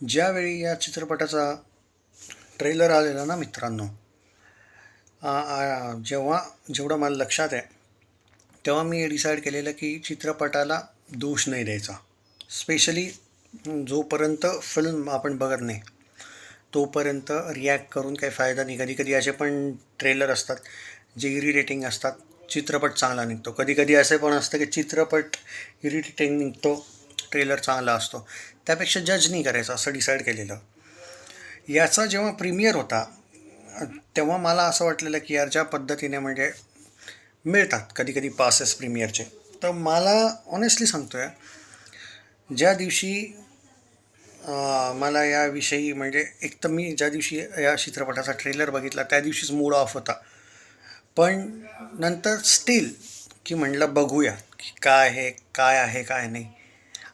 ज्यावेळी या चित्रपटाचा ट्रेलर आलेला ना मित्रांनो जेव्हा जेवढं मला लक्षात आहे तेव्हा मी डिसाईड केलेलं की चित्रपटाला दोष नाही द्यायचा. स्पेशली जोपर्यंत फिल्म आपण बघत नाही तोपर्यंत रिॲक्ट करून काही फायदा नाही. कधी कधी असे पण ट्रेलर असतात जे इरिटेटिंग असतात चित्रपट चांगला निघतो. कधी कधी असे पण असतं की चित्रपट इरिटेटिंग निघतो ट्रेलर चांगला असतो. त्यापेक्षा जज नाही करायचं असं डिसाईड केलेलं. याचा जेव्हा प्रीमियर होता तेव्हा मला असं वाटलेलं की यार ज्या पद्धतीने म्हणजे मिळतात कधी कधी पासेस प्रीमियरचे तर मला ऑनेस्टली सांगतो आहे ज्या दिवशी मला याविषयी म्हणजे एक तर मी ज्या दिवशी या चित्रपटाचा ट्रेलर बघितला त्या दिवशीच मूड ऑफ होता. पण नंतर स्टील की म्हणलं बघूया की काय आहे काय आहे काय नाही.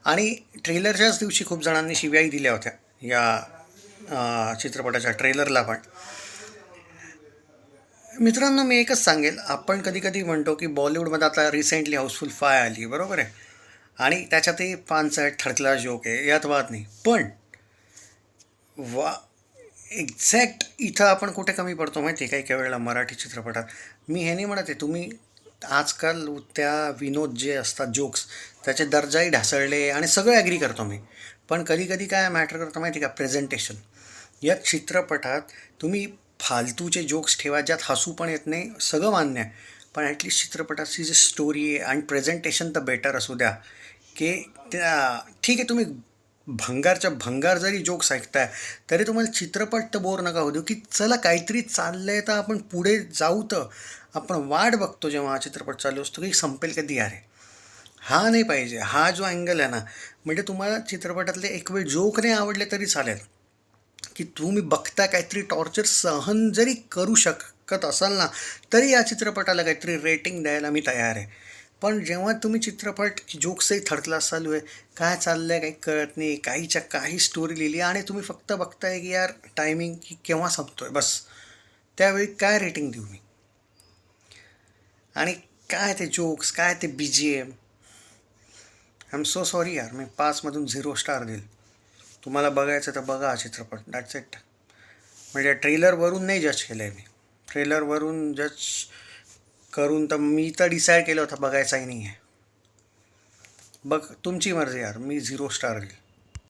आणि ट्रेलरच्याच दिवशी खूप जणांनी शिव्याही दिल्या होत्या. या चित्रपटाच्या ट्रेलरला पण. मित्रांनो मी एकच सांगेल आपण कधी कधी म्हणतो की बॉलिवूडमध्ये आता रिसेंटली हाऊसफुल फाय आली बरोबर आहे? आणि त्याच्यातही पानसट ठरकला जोक आहे यात वाद नाही. पण वा एक्झॅक्ट इथं आपण कुठे कमी पडतो माहिती आहे काही काही वेळेला मराठी चित्रपटात. मी हे नाही म्हणत आहे तुम्ही आजकाल त्या विनोद जे असतात जोक्स त्याचे दर्जाही ढासळले आणि सगळं ॲग्री करतो मी. पण कधी कधी काय मॅटर करतो माहिती आहे का? प्रेझेंटेशन या चित्रपटात तुम्ही फालतूचे जोक्स ठेवा ज्यात हसू पण येत नाही सगळं मान्य आहे. पण ॲटलिस्ट चित्रपटाची जी स्टोरी आहे आणि प्रेझेंटेशन तर बेटर असू द्या. की त्या ठीक आहे तुम्ही भंगारच्या भंगार जरी जोक्स ऐकताय तरी तुम्हाला चित्रपट तर बोर नका होऊ देऊ की चला काहीतरी चाललं आहे तर आपण पुढे जाऊ तर. आपण वाट बघतो जेव्हा हा चित्रपट चालू असतो की संपेल कधी अरे हा नाही पाहिजे. हा जो अँगल आहे ना म्हणजे तुम्हाला चित्रपटातले एक वेळ जोक नाही आवडले तरी चालेल. की तुम्ही बघता काहीतरी टॉर्चर सहन जरी करू शकत असाल ना तरी या चित्रपटाला काहीतरी रेटिंग द्यायला मी तयार आहे. पण जेव्हा तुम्ही चित्रपट जोक्सही थर्ड चालू आहे काय चाललं आहे काही कळत नाही काहीच्या काही स्टोरी लिहिली आणि तुम्ही फक्त बघताय की यार टायमिंग की केव्हा आहे बस. त्यावेळी काय रेटिंग देऊ मी? आणि काय ते जोक्स काय ते B G M I M so sorry यार मी पाचमधून झिरो स्टार देईल. तुम्हाला बघायचं तर बघा हा चित्रपट. दॅट्स इट म्हणजे ट्रेलरवरून नाही जज केलं आहे मी. ट्रेलरवरून जज करून तर मी तर डिसाईड केलं होतं बघायचाही नाही आहे बघ तुमची मर्जी यार मी झिरो स्टार देईल.